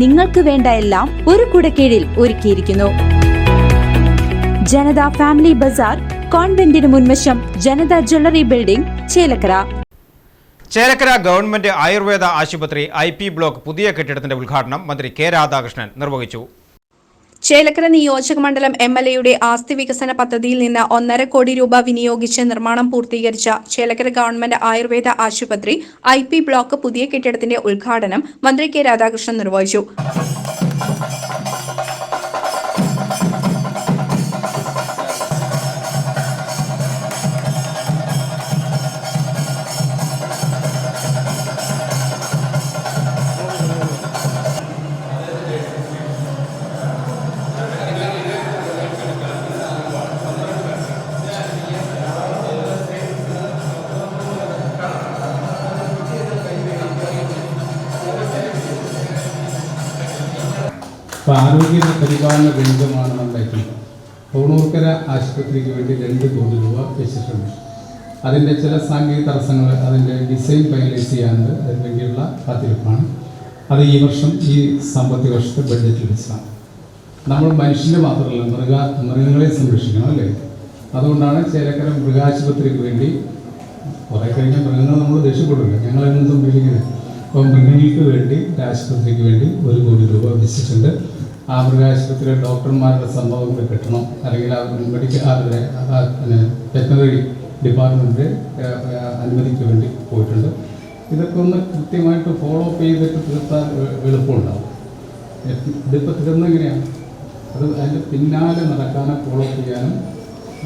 നിങ്ങൾക്ക് വേണ്ട എല്ലാം ഒരു കുടക്കീഴിൽ ഒരുക്കിയിരിക്കുന്നു. ജനത ഫാമിലി ബസാർ കോൺവെന്റിന് മുൻവശം Janata jewellery building Chelakkara. Chelakkara government Ayurveda ആശുപത്രി ഐ ബ്ലോക്ക് പുതിയ കെട്ടിടത്തിന്റെ ഉദ്ഘാടനം മന്ത്രി കെ രാധാകൃഷ്ണൻ നിർവഹിച്ചു. ചേലക്കര നിയോജക മണ്ഡലം എം എൽ എയുടെ ആസ്തി വികസന പദ്ധതിയിൽ നിന്ന് ഒന്നര കോടി രൂപ വിനിയോഗിച്ച് നിർമ്മാണം പൂർത്തീകരിച്ച ചേലക്കര ഗവൺമെന്റ് ആയുർവേദ ആശുപത്രി ഐ പി ബ്ലോക്ക് പുതിയ കെട്ടിടത്തിന്റെ ഉദ്ഘാടനം മന്ത്രി കെ രാധാകൃഷ്ണൻ നിർവഹിച്ചു. അപ്പോൾ ആരോഗ്യ പരിപാലന ഗണിതമാണ് നമ്മുടെ തൊണ്ണൂർക്കര ആശുപത്രിക്ക് വേണ്ടി രണ്ട് കോടി രൂപ വെച്ചിട്ടുണ്ട്. അതിന്റെ ചില സാങ്കേതിക തടസ്സങ്ങൾ അതിന്റെ ഡിസൈൻ ഫൈനലൈസ് ചെയ്യാനുണ്ട്. അതിന് വേണ്ടിയുള്ള കാത്തിരിപ്പാണ് അത് ഈ വർഷം ഈ സാമ്പത്തിക വർഷത്തെ ബഡ്ജറ്റിൽ വെച്ചതാണ് നമ്മൾ മനുഷ്യനെ മാത്രമല്ല മൃഗ മൃഗങ്ങളെ സംരക്ഷിക്കണം അല്ലേ? അതുകൊണ്ടാണ് ചേലക്കര മൃഗാശുപത്രിക്ക് വേണ്ടി കുറേ കഴിഞ്ഞാൽ മൃഗങ്ങൾ നമ്മൾ രക്ഷപ്പെടില്ല ഞങ്ങളെന്നും സംരക്ഷിക്കുന്നത് അപ്പോൾ മൃഗങ്ങൾക്ക് വേണ്ടി ആശുപത്രിക്ക് വേണ്ടി ഒരു കോടി രൂപ വെച്ചിട്ടുണ്ട് ആ മൃഗാശുപത്രിയിലെ ഡോക്ടർമാരുടെ സംഭവം കൂടി കിട്ടണം. അല്ലെങ്കിൽ ആ മെഡിക്കൽ അവരുടെ വെറ്റനറി ഡിപ്പാർട്ട്മെന്റ് അനുമതിക്ക് വേണ്ടി പോയിട്ടുണ്ട്. ഇതൊക്കെ ഒന്ന് കൃത്യമായിട്ട് ഫോളോ അപ്പ് ചെയ്തിട്ട് തീർത്താൽ എളുപ്പമുണ്ടാവും. ഇതിപ്പോൾ തീർന്നെങ്ങനെയാണ് അത് അതിന്റെ പിന്നാലെ നടക്കാനും ഫോളോ അപ്പ് ചെയ്യാനും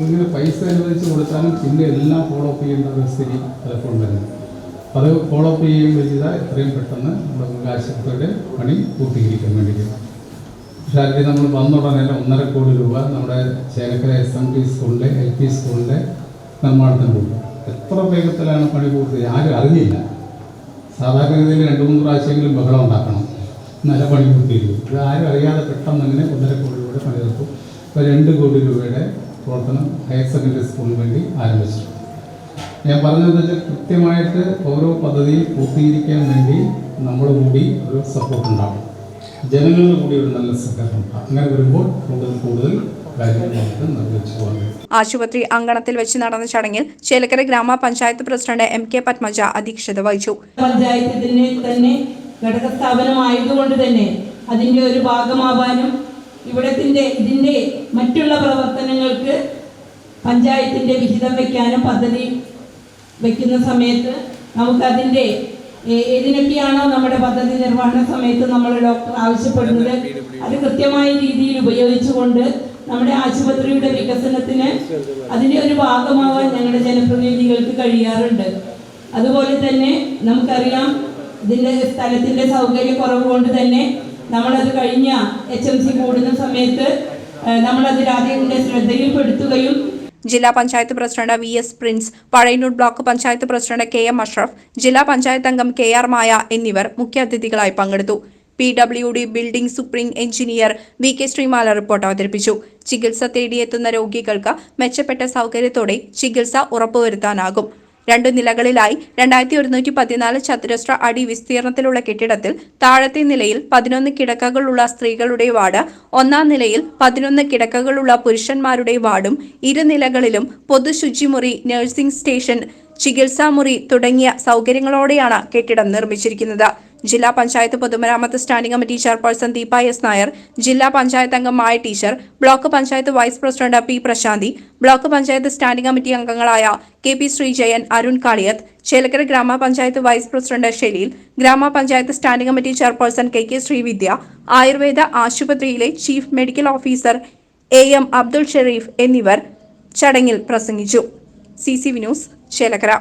ഇങ്ങനെ പൈസ അനുവദിച്ച് കൊടുത്താലും പിന്നെ എല്ലാം ഫോളോ അപ്പ് ചെയ്യുന്ന ഒരു സ്ഥിതി പലപ്പോഴും വരുന്നത് അത് ഫോളോ അപ്പ് ചെയ്യുകയും ചെയ്താൽ എത്രയും പെട്ടെന്ന് നമ്മുടെ മൃഗാശുപത്രിയുടെ പണി പൂർത്തീകരിക്കാൻ വേണ്ടി പക്ഷേ അതിൽ നമ്മൾ വന്നുടനെ ഒന്നര കോടി രൂപ നമ്മുടെ ചേലക്കര എസ് എം ടി സ്കൂളിന്റെ എൽ പി സ്കൂളിന്റെ നിർമ്മാണത്തിന് കൊടുക്കും എത്ര വേഗത്തിലാണ് പണി പൂർത്തി ആരും അറിഞ്ഞില്ല. സാധാരണഗതിയിൽ രണ്ട് മൂന്ന് പ്രാവശ്യമെങ്കിലും ബഹളം ഉണ്ടാക്കണം. നല്ല പണി പൂർത്തീകരിക്കും ഇത് ആരും അറിയാതെ പെട്ടെന്ന് അങ്ങനെ ഒന്നര കോടി രൂപയുടെ പണി തീർക്കും ഇപ്പോൾ രണ്ട് കോടി രൂപയുടെ പ്രവർത്തനം ഹയർ സെക്കൻഡറി സ്കൂളിന് വേണ്ടി ആരംഭിച്ചിട്ടുണ്ട് ഞാൻ പറഞ്ഞതെന്ന് വെച്ചാൽ കൃത്യമായിട്ട് ഓരോ പദ്ധതിയും പൂർത്തീകരിക്കാൻ വേണ്ടി നമ്മൾ കൂടി ഒരു സപ്പോർട്ട് ഉണ്ടാവും. ജനങ്ങളുടെ കൂടി ഒരു നല്ല സഹകരണം അങ്ങനെ വരുമ്പോൾ കൂടുതൽ കൂടുതൽ ആശുപത്രി അങ്കണത്തിൽ വെച്ച് നടന്ന ചടങ്ങിൽ ചേലക്കര ഗ്രാമപഞ്ചായത്ത് പ്രസിഡന്റ് എം കെ പത്മജ അധ്യക്ഷത വഹിച്ചു. പഞ്ചായത്തിന്റെ തന്നെ ഘടക സ്ഥാപനമായതുകൊണ്ട് തന്നെ അതിന്റെ ഒരു ഭാഗമാവാനും ഇവിടത്തിന്റെ ഇതിന്റെ മറ്റുള്ള പ്രവർത്തനങ്ങൾക്ക് പഞ്ചായത്തിന്റെ വിഹിതം വെക്കാനും പദ്ധതി വയ്ക്കുന്ന സമയത്ത് നമുക്കതിന്റെ അതിന്റെ ഏതിനൊക്കെയാണോ നമ്മുടെ പദ്ധതി നിർവഹണ സമയത്ത് നമ്മൾ ഡോക്ടർ ആവശ്യപ്പെടുന്നത് അത് കൃത്യമായ രീതിയിൽ ഉപയോഗിച്ചുകൊണ്ട് നമ്മുടെ ആശുപത്രിയുടെ വികസനത്തിന് അതിന്റെ ഒരു ഭാഗമാവാൻ ഞങ്ങളുടെ ജനപ്രതിനിധികൾക്ക് കഴിയാറുണ്ട്. അതുപോലെ തന്നെ നമുക്കറിയാം ഇതിന്റെ സ്ഥലത്തിന്റെ സൗകര്യക്കുറവ് കൊണ്ട് തന്നെ നമ്മളത് കഴിഞ്ഞ എച്ച് എം സി കൂടുന്ന സമയത്ത് നമ്മളത് രാജ്യത്തിന്റെ ശ്രദ്ധയിൽപ്പെടുത്തുകയും ജില്ലാ panchayat president V S Prince Pazhayannur block panchayat president K M Ashraf ജില്ലാ പഞ്ചായത്ത് അംഗം കെ ആർ മായ എന്നിവർ മുഖ്യാതിഥികളായി പങ്കെടുത്തു. P W D building supreme engineer V K Sreemala report അവതരിപ്പിച്ചു. ചികിത്സ തേടിയെത്തുന്ന രോഗികൾക്ക് മെച്ചപ്പെട്ട സൗകര്യത്തോടെ ചികിത്സ ഉറപ്പുവരുത്താനാകും. രണ്ടു നിലകളിലായി രണ്ടായിരത്തി ഒരുന്നൂറ്റി പതിനാല് ചതുരശ്ര അടി വിസ്തീർണത്തിലുള്ള കെട്ടിടത്തിൽ താഴത്തെ നിലയിൽ പതിനൊന്ന് കിടക്കകളുള്ള സ്ത്രീകളുടെ വാർഡ് ഒന്നാം നിലയിൽ പതിനൊന്ന് കിടക്കകളുള്ള പുരുഷന്മാരുടെ വാർഡും ഇരുനിലകളിലും പൊതുശുചിമുറി നഴ്സിംഗ് സ്റ്റേഷൻ ചികിത്സാമുറി തുടങ്ങിയ സൗകര്യങ്ങളോടെയാണ് കെട്ടിടം നിർമ്മിച്ചിരിക്കുന്നത്. ജില്ലാ പഞ്ചായത്ത് പൊതുമരാമത്ത് standing committee chairperson Deepa S Nair ജില്ലാ പഞ്ചായത്ത് അംഗം Maya teacher block panchayat vice president P Prasanthi block panchayat standing committee അംഗങ്ങളായ കെ പി ശ്രീജയൻ അരുൺ കാളിയത്ത് ചേലക്കര ഗ്രാമപഞ്ചായത്ത് വൈസ് പ്രസിഡന്റ് ഷെലീൽ ഗ്രാമപഞ്ചായത്ത് standing committee chairperson K K Sreevidya Ayurveda ആശുപത്രിയിലെ chief medical officer A M Abdul Sharif എന്നിവർ ചടങ്ങിൽ പ്രസംഗിച്ചു. C C V news Chelakkara.